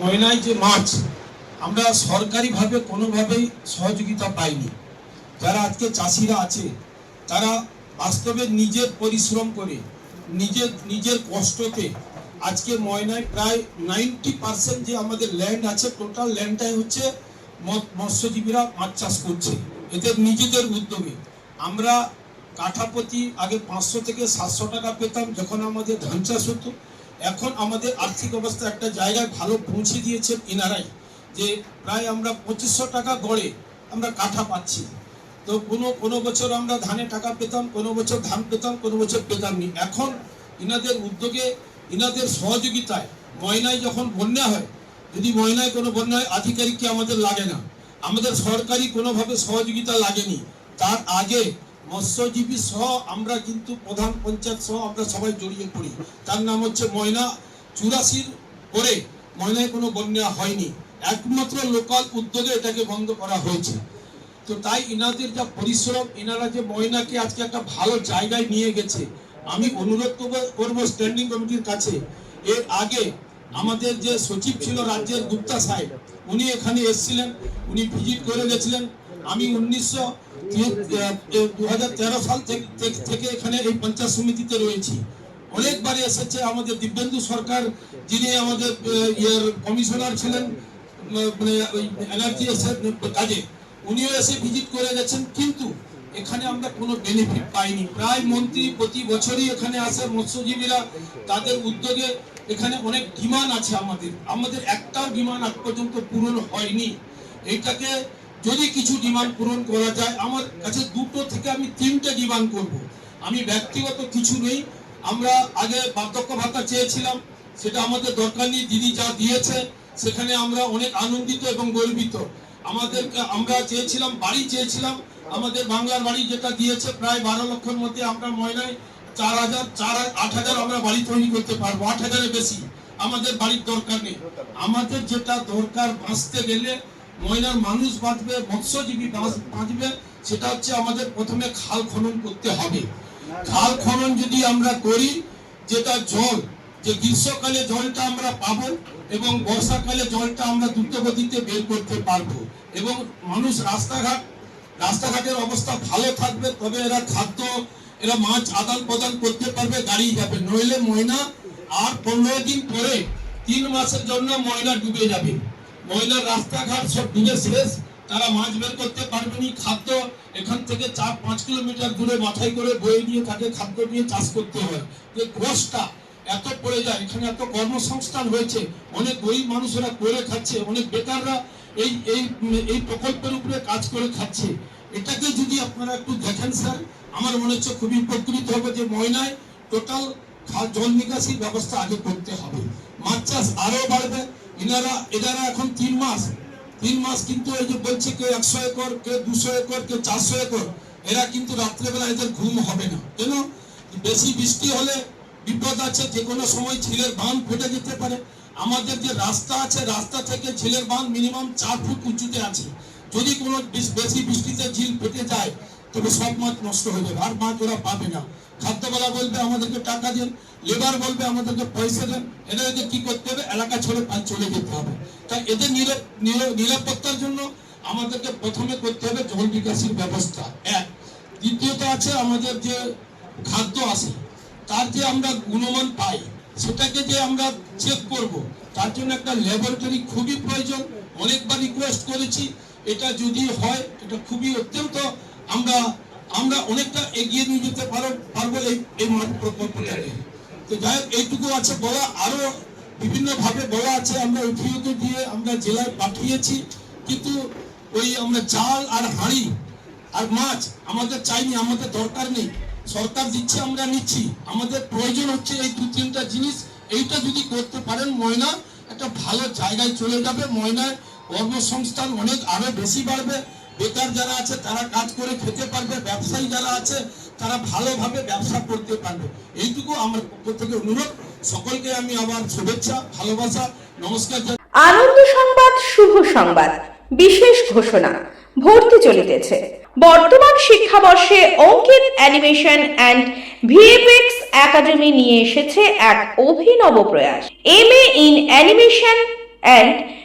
ময়নায় যে মাছ আমরা সরকারিভাবে কোনোভাবেই সহযোগিতা পাইনি। যারা আজকে চাষিরা আছে, তারা বাস্তবে নিজের পরিশ্রম করে, নিজের নিজের কষ্টতে আজকে ময়নায় প্রায় নাইনটি পার্সেন্ট যে আমাদের ল্যান্ড আছে টোটাল ল্যান্ডটাই হচ্ছে মৎস্যজীবীরা মাছ চাষ করছে। এদের নিজেদের উদ্যোগে। আমরা কাঠাপতি আগে পাঁচশো থেকে সাতশো টাকা পেতাম যখন আমাদের ধান চাষ হতো। এখন আমাদের আর্থিক অবস্থা একটা জায়গায় ভালো পৌঁছে দিয়েছে ইনারাই যে প্রায় আমরা পঁচিশশো টাকা গড়ে আমরা কাঠা পাচ্ছি। তো কোনো কোনো বছর আমরা ধানে টাকা পেতাম, কোনো বছর ধান পেতাম, কোনো বছর পেতাম নি এখন ইনাদের উদ্যোগে ইনাদের সহযোগিতায় ময়নায় যখন বন্যা হয়, যদি ময়নায় কোনো বন্যা হয় আধিকারিককে আমাদের লাগে না? আমাদের সরকারি কোনোভাবে সহযোগিতা লাগেনি। তার আগে মৎস্যজীবী সহ আমরা কিন্তু প্রধান পঞ্চায়েত সহ আমরা সবাই জড়িয়ে পড়ি। তার নাম হচ্ছে ময়না। চুরাশির পরে ময়নায় কোনো বন্যা হয়নি। একমাত্র লোকাল উদ্যোগে এটাকে বন্ধ করা হয়েছে। তো তাই ইনাদের যা পরিশ্রম, ইনারা যে ময়নাকে আজকে একটা ভালো জায়গায় নিয়ে গেছে, আমি অনুরোধ করব- করব স্ট্যান্ডিং কমিটির কাছে। এর আগে আমাদের যে সচিব ছিল রাজ্যের গুপ্তা সাহেব, উনি এখানে এসেছিলেন, উনি ভিজিট করে গেছিলেন। আমি উনিশশো এখানে অনেকবার এসেছে আমাদের দিব্যেন্দু সরকার, যিনি আমাদের ইয়ের কমিশনার ছিলেন মানে কাজে। উনিও এসে ভিজিট করে গেছেন, কিন্তু এখানে আমরা কোনো বেনিফিট পাইনি। প্রায় মন্ত্রী প্রতি বছরই এখানে আসে মৎস্যজীবীরা, তাদের উদ্যোগে এখানে অনেক ডিমান্ড আছে আমাদের। আমাদের একটাও ডিমান্ড আজ পর্যন্ত পূরণ হয়নি। এইটাকে যদি কিছু ডিমান্ড পূরণ করা যায়, আমার কাছে দুটো থেকে আমি তিনটে ডিমান্ড করব। আমি ব্যক্তিগত কিছু নেই। আমরা আগে বার্ধক্য ভাতা চেয়েছিলাম, সেটা আমাদের দরকার নেই, দিদি যা দিয়েছে, সেখানে আমরা অনেক আনন্দিত এবং গর্বিত। আমাদের আমরা চেয়েছিলাম, বাড়ি চেয়েছিলাম, আমাদের বাংলার বাড়ি যেটা দিয়েছে, প্রায় বারো লক্ষের মধ্যে আমরা ময়নায় চার হাজার, চার আট হাজার আমরা বাড়ি তৈরি করতে পারব, আট হাজারের বেশি। আমাদের বাড়ির দরকার নেই। আমাদের যেটা দরকার বাঁচতে গেলে ময়নার মানুষ বাঁচবে, মৎস্যজীবী বাঁচ- বাঁচবে, সেটা হচ্ছে আমাদের প্রথমে খাল খনন করতে হবে। খাল খনন যদি আমরা করি, যেটা জল, যে গ্রীষ্মকালে জলটা আমরা পাবো এবং বর্ষাকালে জলটা আমরা দ্রুত গতিতে বের করতে পারব। এবং মানুষ রাস্তাঘাট, রাস্তাঘাটের অবস্থা ভালো থাকবে, তবে এরা খাদ্য, এরা মাছ আদান প্রদান করতে পারবে, গাড়ি যাবে। নইলে ময়না আর পনেরো দিন পরে তিন মাসের জন্য ময়না ডুবে যাবে। ময়নার রাস্তাঘাট সব ডুবে শেষ। তারা মাছ বের করতে পারবেনি খাদ্য এখান থেকে চার, পাঁচ কিলোমিটার দূরে মাথায় করে বয়ে নিয়ে তাকে খাদ্য নিয়ে চাষ করতে হয়। যে এত পড়ে যায়, এখানে এত কর্মসংস্থান হয়েছে, অনেক গরিব মানুষেরা করে খাচ্ছে, অনেক বেকাররা এই এই এই প্রকল্পের উপরে কাজ করে খাচ্ছে। এটাকে যদি আপনারা একটু দেখেন স্যার, আমার মনে হচ্ছে খুবই উপকৃত হবে যে ময়নায় টোটাল জল নিকাশির ব্যবস্থা আগে করতে হবে। মাছ চাষ আরও বাড়বে এনারা এনারা এখন তিন মাস তিন মাস কিন্তু এই যে বলছে কেউ একশো একর, কেউ দুশো একর, কেউ চারশো একর, এরা কিন্তু রাত্রেবেলা এদের ঘুম হবে না। কেন? বেশি বৃষ্টি হলে বিপদ আছে, যে কোনো সময় ঝিলের বাঁধ ফেটে যেতে পারে। আমাদের যে রাস্তা আছে, রাস্তা থেকে ঝিলের বাঁধ মিনিমাম চার ফুট উঁচুতে আছে। যদি কোনো বেশি বৃষ্টিতে ঝিল ফেটে যায় তবে সব মাছ নষ্ট হয়ে যাবে। আর মাছ ওরা পাবে না। খাদ্যবেলা বলবে আমাদেরকে টাকা দেন, লেবার বলবে আমাদেরকে পয়সা দেন এদেরকে কি করতে হবে? এলাকা ছেড়ে চলে যেতে হবে। তাই এদের নিরা- নিরা- নিরাপত্তার জন্য আমাদেরকে প্রথমে করতে হবে জল বিকাশের ব্যবস্থা। এক। দ্বিতীয়ত আছে আমাদের যে খাদ্য আসে তার যে আমরা গুণমান পাই, সেটাকে যে আমরা চেক করব, তার জন্য একটা ল্যাবরেটরি খুবই প্রয়োজন। অনেকবার রিকোয়েস্ট করেছি, এটা যদি হয়, এটা খুবই অত্যন্ত আমরা আমরা অনেকটা এগিয়ে নিয়ে যেতে পারো পারব এই এই প্রকল্পটাকে। তো যাই হোক এইটুকু আছে বলা আরও বিভিন্ন ভাবে বলা আছে আমরা উঠিয়ে দিয়ে আমরা জেলায় পাঠিয়েছি কিন্তু ওই আমরা চাল আর হাঁড়ি আর মাছ আমাদের চাইনি আমাদের দরকার নেই। সরকার দিচ্ছে আমরা নিচ্ছি। আমাদের প্রয়োজন হচ্ছে এই দু তিনটা জিনিস। এইটা যদি করতে পারেন ময়না একটা ভালো জায়গায় চলে যাবে। ময়নায় কর্মসংস্থান অনেক আরও বেশি বাড়বে। বেকার যারা আছে, তারা কাজ করে খেতে পারবে, ব্যবসায়ী যারা আছে, তারা ভালোভাবে ব্যবসা করতে পারবে। এইটুকু আমার পক্ষ থেকে অনুরোধ। সকলকে আমি আবার শুভেচ্ছা, ভালোবাসা, নমস্কার আনন্দ সংবাদ, শুভ সংবাদ। বিশেষ ঘোষণা, ভর্তি চলিতেছে। বর্তমান শিক্ষাবর্ষে Ankit animation and VFX academy নিয়ে এসেছে এক অভিনব প্রয়াস। M A in animation and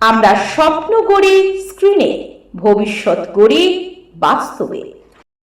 আমরা স্বপ্ন গড়ি স্ক্রিনে ভবিষ্যৎ করি বাস্তবে।